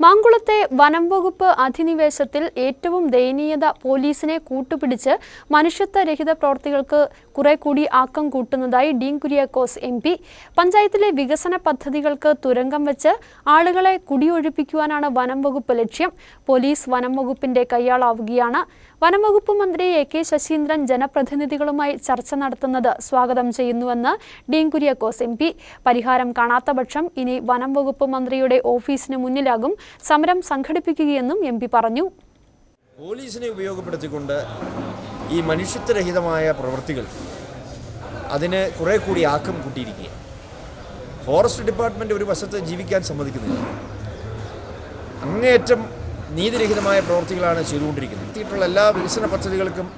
മാങ്കുളത്തെ വനം വകുപ്പ് അധിനിവേശത്തിൽ ഏറ്റവും ദയനീയത പോലീസിനെ കൂട്ടുപിടിച്ച് മനുഷ്യത്വരഹിത പ്രവർത്തികൾക്ക് കുറെ കൂടി ആക്കം കൂട്ടുന്നതായി ഡീൻ കുര്യാക്കോസ് എം പി. പഞ്ചായത്തിലെ വികസന പദ്ധതികൾക്ക് തുരങ്കം വെച്ച് ആളുകളെ കുടിയൊഴിപ്പിക്കുവാനാണ് വനം വകുപ്പ് ലക്ഷ്യം. പോലീസ് വനം വകുപ്പിന്റെ കൈയാളാവുകയാണ്. വനം വകുപ്പ് മന്ത്രി എ കെ ശശീന്ദ്രൻ ജനപ്രതിനിധികളുമായി ചർച്ച നടത്തുന്നത് സ്വാഗതം ചെയ്യുന്നുവെന്ന് ഡീൻ കുര്യാക്കോസ് എം പി. പരിഹാരം കാണാത്ത പക്ഷം ഇനി വനം വകുപ്പ് മന്ത്രിയുടെ ഓഫീസിന് മുന്നിലാകും സമരം സംഘടിപ്പിക്കുകയെന്നും എം പി പറഞ്ഞു. പോലീസിനെ ഉപയോഗപ്പെടുത്തിക്കൊണ്ട് ഈ മനുഷ്യത്വരഹിതമായ പ്രവൃത്തികൾ അതിന് കുറെ കൂടി ആക്കം കൂട്ടിയിരിക്കുക. ഫോറസ്റ്റ് ഡിപ്പാർട്ട്മെന്റ് ഒരു വശത്ത് ജീവിക്കാൻ സമ്മതിക്കുന്നില്ല. അങ്ങേയറ്റം നീതിരഹിതമായ പ്രവൃത്തികളാണ് ചെയ്തുകൊണ്ടിരിക്കുന്നത്. എത്തിയിട്ടുള്ള എല്ലാ വികസന പദ്ധതികൾക്കും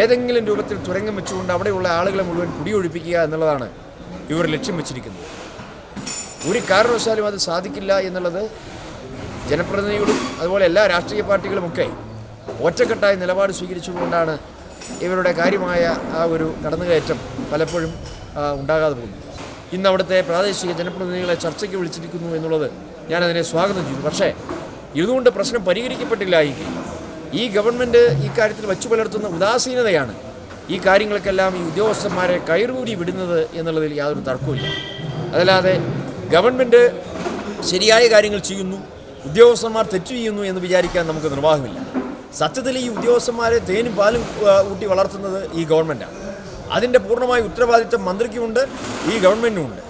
ഏതെങ്കിലും രൂപത്തിൽ തുരങ്കം വെച്ചുകൊണ്ട് അവിടെയുള്ള ആളുകളെ മുഴുവൻ കുടിയൊഴിപ്പിക്കുക എന്നുള്ളതാണ് ഇവർ ലക്ഷ്യം വെച്ചിരിക്കുന്നത്. ഒരു കാരണവശാലും അത് സാധിക്കില്ല എന്നുള്ളത് ജനപ്രതിനിധികളും അതുപോലെ എല്ലാ രാഷ്ട്രീയ പാർട്ടികളുമൊക്കെ ഒറ്റക്കെട്ടായി നിലപാട് സ്വീകരിച്ചുകൊണ്ടാണ് ഇവരുടെ കാര്യമായ ആ ഒരു കടന്നുകയറ്റം പലപ്പോഴും ഉണ്ടാകാതെ പോകുന്നു. ഇന്ന് അവിടുത്തെ പ്രാദേശിക ജനപ്രതിനിധികളെ ചർച്ചയ്ക്ക് വിളിച്ചിരിക്കുന്നു എന്നുള്ളത് ഞാനതിനെ സ്വാഗതം ചെയ്തു പക്ഷേ ഇതുകൊണ്ട് പ്രശ്നം പരിഹരിക്കപ്പെട്ടില്ല എങ്കിൽ ഈ ഗവൺമെന്റ് ഈ കാര്യത്തിൽ വച്ചു പുലർത്തുന്ന ഉദാസീനതയാണ്. ഈ കാര്യങ്ങൾക്കെല്ലാം ഈ ഉദ്യോഗസ്ഥന്മാരെ കയറൂരി വിടുന്നത് എന്നുള്ളതിൽ യാതൊരു തർക്കവുമില്ല. അതല്ലാതെ ഗവൺമെന്റ് ശരിയായ കാര്യങ്ങൾ ചെയ്യുന്നു ഉദ്യോഗസ്ഥന്മാർ തെറ്റു ചെയ്യുന്നു എന്ന് വിചാരിക്കാൻ നമുക്ക് നിർവാഹമില്ല. സത്യത്തിൽ ഈ ഉദ്യോഗസ്ഥന്മാരെ തേനും പാലും ഊട്ടി വളർത്തുന്നത് ഈ ഗവൺമെന്റാണ് അതിന്റെ പൂർണമായ ഉത്തരവാദിത്തം മന്ത്രിക്കുമുണ്ട് ഈ ഗവൺമെന്റിനുമുണ്ട്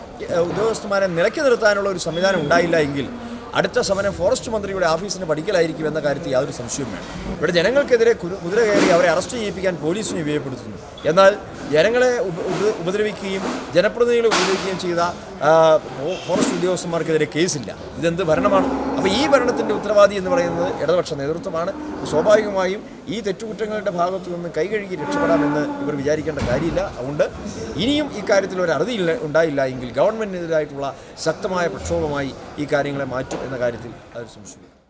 ഉദ്യോഗസ്ഥന്മാരെ നിലയ്ക്ക് നിർത്താനുള്ള ഒരു സംവിധാനം ഉണ്ടായില്ല എങ്കിൽ അടുത്ത സമരം ഫോറസ്റ്റ് മന്ത്രിയുടെ ഓഫീസിന് പഠിക്കലായിരിക്കും എന്ന കാര്യത്തിൽ യാതൊരു സംശയവും വേണം ഇവിടെ ജനങ്ങൾക്കെതിരെ കുതിര കയറി അവരെ അറസ്റ്റ് ചെയ്യിപ്പിക്കാൻ പോലീസിനെ ഉപയോഗപ്പെടുത്തുന്നു. എന്നാൽ ജനങ്ങളെ ഉപ- ഉപ- ഉപദ്രവിക്കുകയും ജനപ്രതിനിധികളെ ഉപദ്രവിക്കുകയും ചെയ്ത ഫോറസ്റ്റ് ഉദ്യോഗസ്ഥന്മാർക്കെതിരെ കേസില്ല. ഇതെന്ത് ഭരണമാണ്? അപ്പോൾ ഈ ഭരണത്തിന്റെ ഉത്തരവാദി എന്ന് പറയുന്നത് ഇടതുപക്ഷ നേതൃത്വമാണ്. സ്വാഭാവികമായും ഈ തെറ്റുകുറ്റങ്ങളുടെ ഭാഗത്തു നിന്ന് കൈകഴുകി രക്ഷപ്പെടാമെന്ന് ഇവർ വിചാരിക്കേണ്ട കാര്യമില്ല. അതുകൊണ്ട് ഇനിയും ഈ കാര്യത്തിൽ ഒരു അറുതി ഉണ്ടായില്ല എങ്കിൽ ഗവൺമെന്റിനെതിരായിട്ടുള്ള ശക്തമായ പ്രക്ഷോഭമായി ഈ കാര്യങ്ങളെ മാറ്റും എന്ന കാര്യത്തിൽ അവർ സംശയം